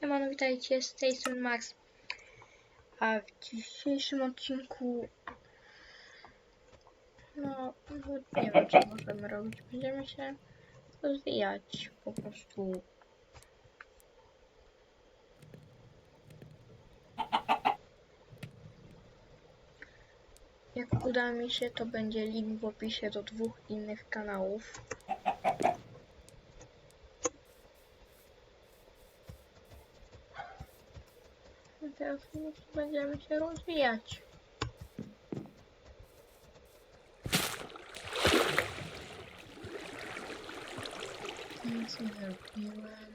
Siemano, witajcie, z tej strony Max. A w dzisiejszym odcinku... No, no, nie wiem co możemy robić. Będziemy się rozwijać po prostu. Jak uda mi się, to będzie link w opisie do dwóch innych kanałów. Teraz będziemy się rozwijać. Nic nie zrobiłem.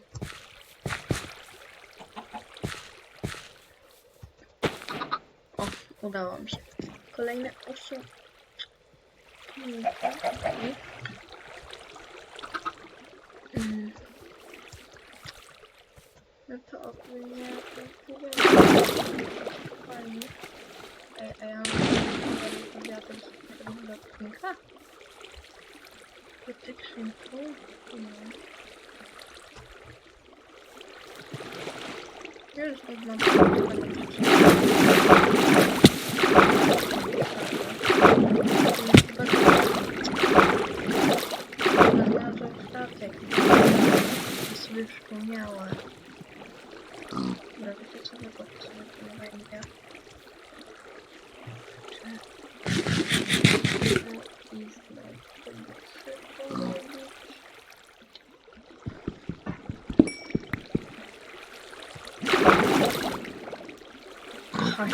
O, udało mi się. Kolejne 8 okej. Mm. No to ogólnie. Fajnie. A ja mam powiatek z do odcinka. Protection tool? Nie. Ja już nie. Ja sobie przypomniałem. Dobra, wiecie co, nie popisuję to na węgiel. Czy... I znajdę Aha.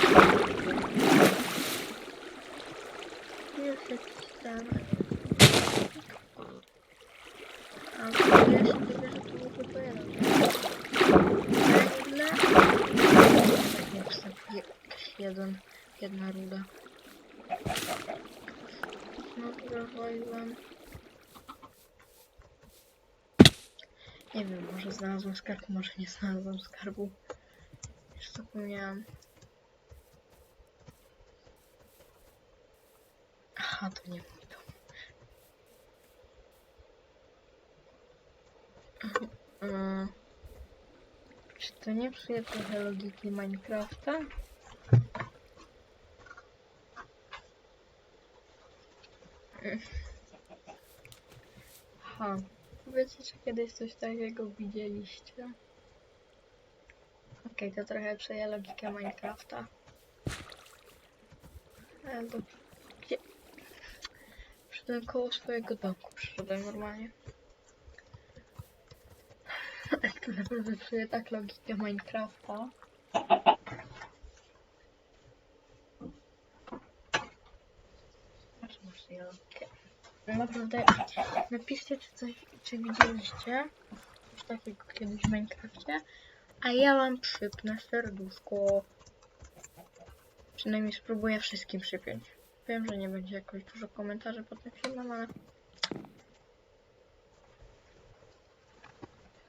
Tam. A ja się dowie, że tu nie wstępuje jeden, jedna ruda. Znowu rozwaliłem. Nie wiem, może znalazłem skarb, może nie znalazłem skarbu. Już zapomniałam. Aha, to nie mój dom. Mm. Czy to nie psuje trochę logiki Minecrafta? Aha. Powiedzcie, czy kiedyś coś takiego widzieliście? Okej, to trochę psuje logikę Minecrafta. Ale dobrze. Gdzie? Przyszedłem koło swojego domku, przyszedłem normalnie. To naprawdę psuje tak logikę Minecrafta. Logikę. Naprawdę, napiszcie, czy coś, czy widzieliście coś takiego kiedyś w Minecrafcie, a ja wam przypnę serduszko. Przynajmniej spróbuję wszystkim przypiąć. Wiem, że nie będzie jakoś dużo komentarzy pod tym filmem, ale...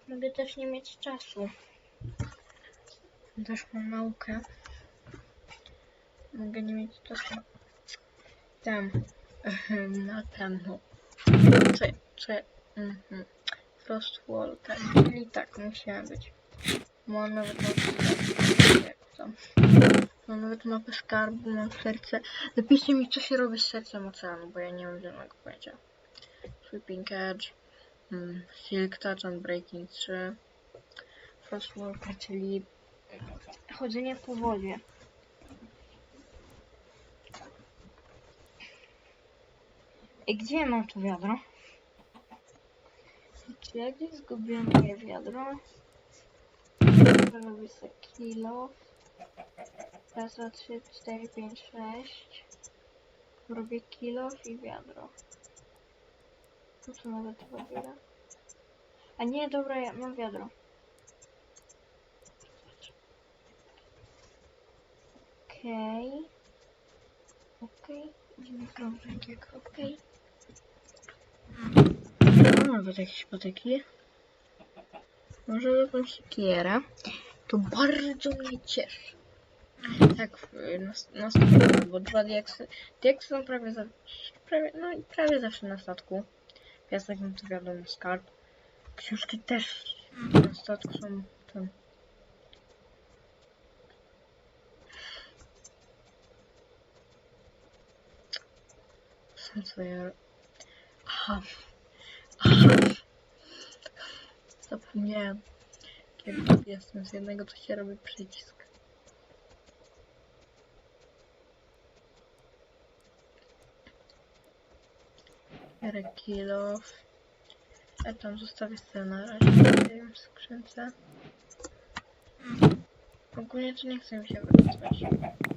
Mogę też nie mieć czasu. Też mam naukę. Mogę nie mieć czasu. Tam. Na ten. no. Co, co, mhm. Frost Wall, tak. I tak musiałem być. Mam nawet. Mam nawet mapę skarbu, mam serce. Napiszcie mi, co się robi z sercem oceanu, bo ja nie mam żadnego pojęcia. Sweeping Edge, mm, Silk Touch and Breaking 3, Frost Walker, czyli chodzenie po wodzie. I gdzie mam to wiadro? Czy ja gdzieś zgubiłem moje wiadro? Robię sobie kilo. Raz, dwa, trzy, cztery, pięć, sześć. Robię kilo i wiadro. Tu co nawet chyba wiele. A nie, dobra, ja mam wiadro. Okej. Okej. Idziemy krążek jak okej. Mam nawet jakieś patyki. Może jakąś siekierę. To bardzo mnie cieszy. Tak, na, na statku, bo dwa diaksy, diaksy są prawie, za, prawie, no, prawie zawsze na statku. Piasek, no to wiadomo, skarb. Książki też na statku są tam. Są co. Aha. Aha. Zapomniałem. Kiedy jestem z jednego, to się robi przycisk. Biorę kilof. A tam zostawię sobie na razie w skrzynce. Ogólnie to nie chcę mi się wracać,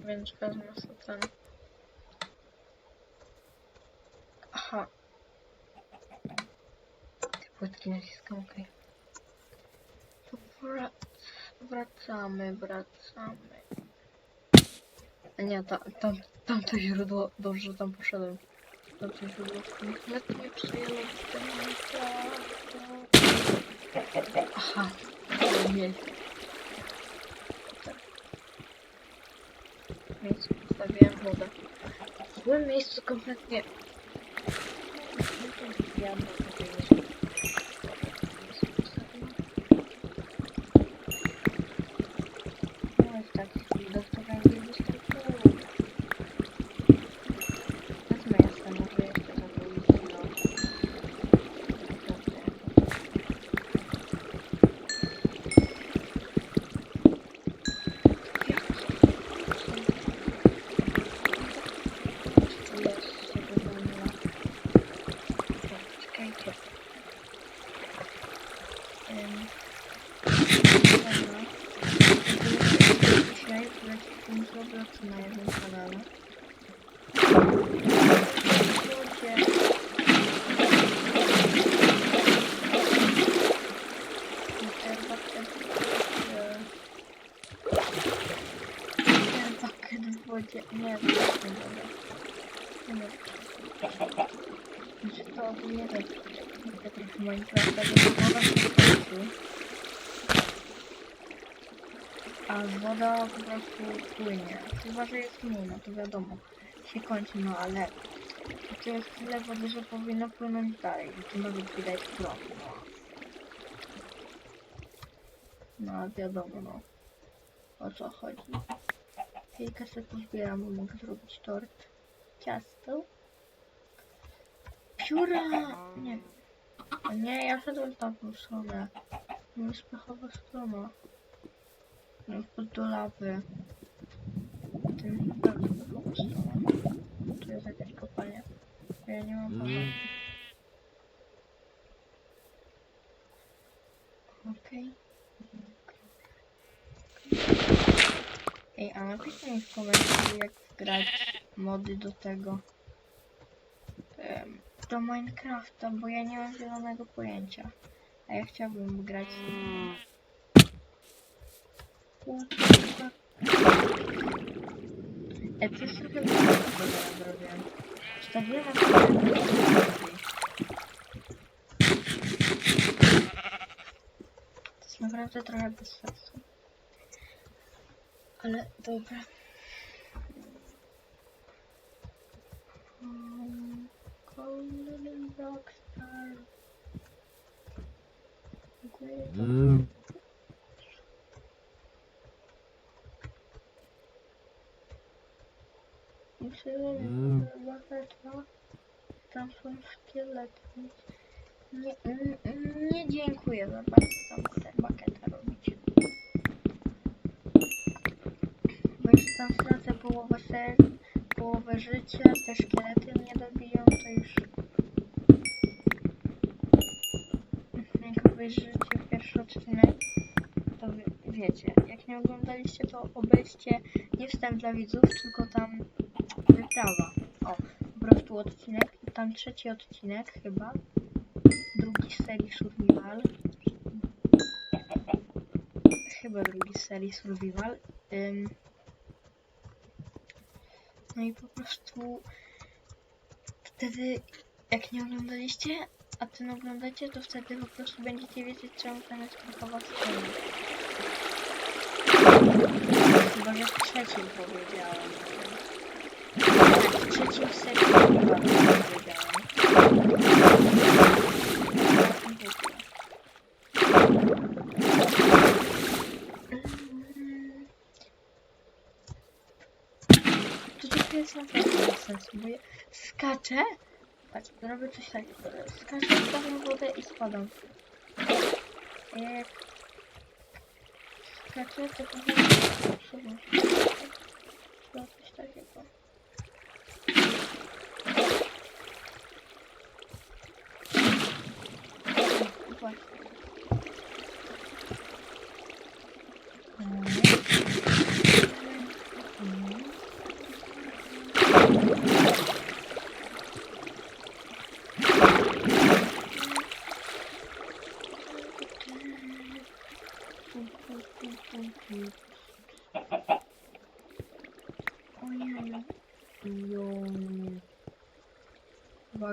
więc wezmę sobie ten. Aha. Te płytki naciskam, okej. To wra wracamy, wracamy. Nie, ta, tam, tamto źródło, dobrze, tam poszedłem. Aha, miejsce. Tak. W miejscu postawiłem wodę. W złym miejscu kompletnie... Ja mam ogólnie tak. Jak w Minecrafta, woda się kończy. A woda po prostu płynie. Chyba, że jest mniej, no to wiadomo. Się kończy, no ale to jest tyle wody, że powinno płynąć dalej. Tu nawet widać prąd, no. No wiadomo, no. O co chodzi. Chwilkę sobie pozbieram, mogę zrobić tort. Ciasto. Pióra! Nie. Nie, ja szedłem w tamtą stronę. To jest pechowa strona. No, pod do lawy. Tym bardzo pechową stroną. Tu jest jakaś kopalnia. Ja nie mam pomocy. Okej. Ej, a napiszcie mi w komentarzu jak wgrać mody do tego. Do Minecrafta, bo ja nie mam zielonego pojęcia. A ja chciałbym grać. E, to jest trochę bardzo teraz zrobiłem. Na sobie To jest naprawdę trochę bez sensu. Ale dobra. Rockstar. Dziękuję. Myślę, że to tam są szkielety. więc nie, nie dziękuję za bardzo tam te baketa robić. Bo już tam stracę połowę ser, połowę życia, te szkielety mnie dobiją, to już... Jak obejrzycie pierwszy odcinek, to wie, wiecie. Jak nie oglądaliście, to obejrzcie nie wstęp dla widzów, tylko tam wyprawa. O, po prostu odcinek. I tam trzeci odcinek chyba. Drugi z serii Survival. Chyba drugi z serii Survival. Ym. No i po prostu wtedy jak nie oglądaliście, a ten oglądacie, to wtedy po prostu będziecie wiedzieć czemu tam jest pechowa strona. Chyba, że w trzecim powiedziałem. Tak, w trzecim serii Survival powiedziałem. Jest naprawdę bez sensu, bo ja skaczę Tak, zrobię coś takiego. Wpadam w wodę i spadam. Jak skaczę, to przesunąć. Trzeba coś takiego. O, Właśnie.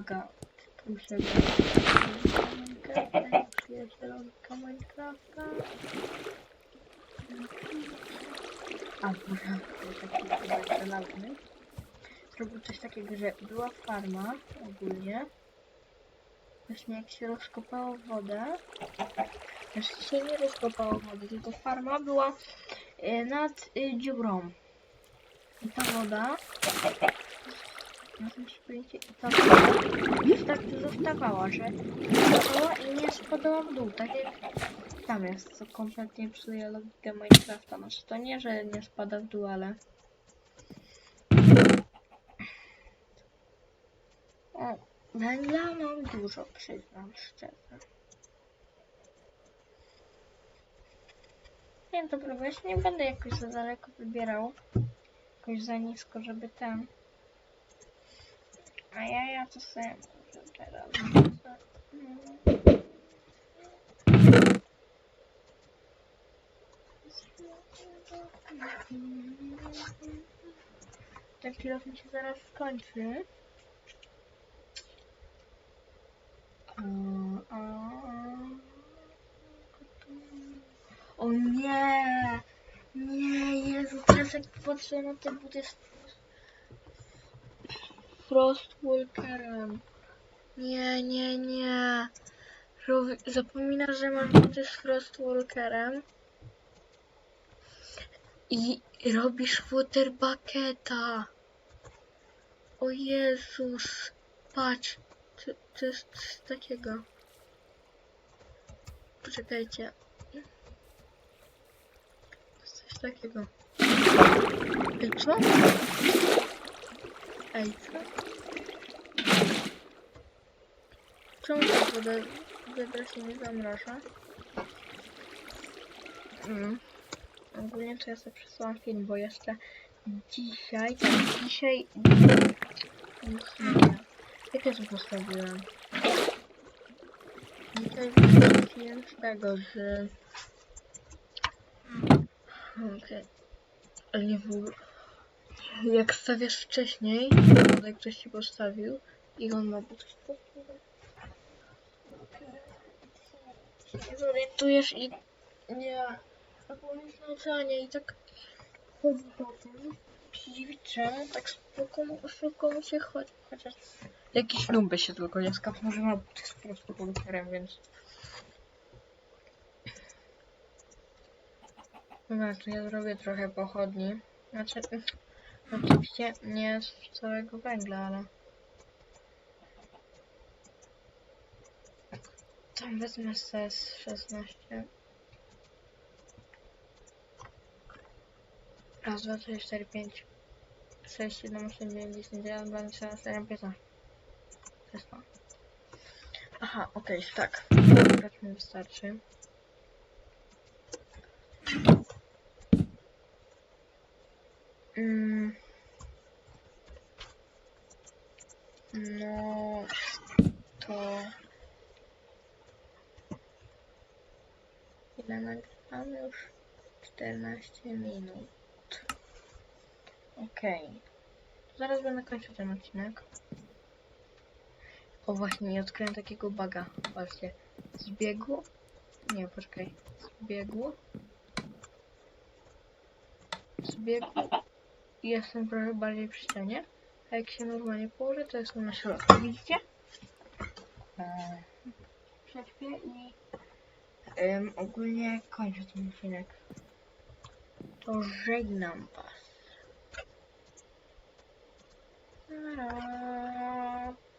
Uwaga, muszę Przyjacielonka Minecrafta. A, to taki. Zrobił coś takiego, że była farma ogólnie. Właśnie jak się rozkopało wodę, znaczy się nie rozkopało wody, tylko farma była y, nad y, dziurą. I ta woda, na tym się pojęcie, i woda już tak tu zostawała, że spadała i nie spadała w dół, tak jak tam jest, co kompletnie psuje logikę Minecrafta. Znaczy to nie, że nie spada w dół, ale... O, węgla mam dużo, przyznam szczerze. Nie, dobra, się nie będę jakoś za daleko wybierał. Jakoś za nisko, żeby ten... A ja, ja to sobie może teraz... Ten pilot mi się zaraz skończy. O nie! Nie, Jezu, teraz jak patrzę na te buty Frostwalkerem. Nie, nie, nie. Robi, zapomina, że masz buty z Frostwalkerem. I robisz water bucketa. O Jezus. Patrz. To, jest coś takiego. Poczekajcie. Coś takiego. Ej, co? Ej, co? Czemu ta woda wiadra się nie zamraża? Mm. Ogólnie to ja sobie przesłałam film, bo jeszcze dzisiaj, dzisiaj... Ja to postawiłem? Dzisiaj film z tego, z... Okej. Ale nie w ogóle... Jak stawiasz wcześniej, jak ktoś ci postawił i on ma nie zorientujesz i nie. A pomyśl na oceanie i tak chodzi po tym. Dziwić czemu tak spoko, szybko mu się chodzi. Chociaż jakiś nuby się tylko nie skapnął, że ma buty z prostu komputerem, więc... Znaczy ja zrobię trochę pochodni. Znaczy, oczywiście nie z całego węgla, ale... Tam wezmę SS 16. Raz, dwa, trzy, cztery, pięć, sześć, siedem, osiem, dziewięć, dziesięć, jeden, dwa, trzy, cztery, piętnaście. Szesnaście. Aha, okej, tak. Tak mi wystarczy. Mm. No, to... Ile nagrywamy już? 14 minut. Okej. Zaraz będę kończył ten odcinek. O właśnie, nie odkryłem takiego baga. Patrzcie. Zbiegł. Nie, poczekaj. Zbiegł. Zbiegł. I jestem trochę bardziej przy ścianie. A jak się normalnie położę, to jestem na środku. Widzicie? Eee, Prześpię i Ym, ogólnie kończę ten odcinek. To żegnam was. Na razie.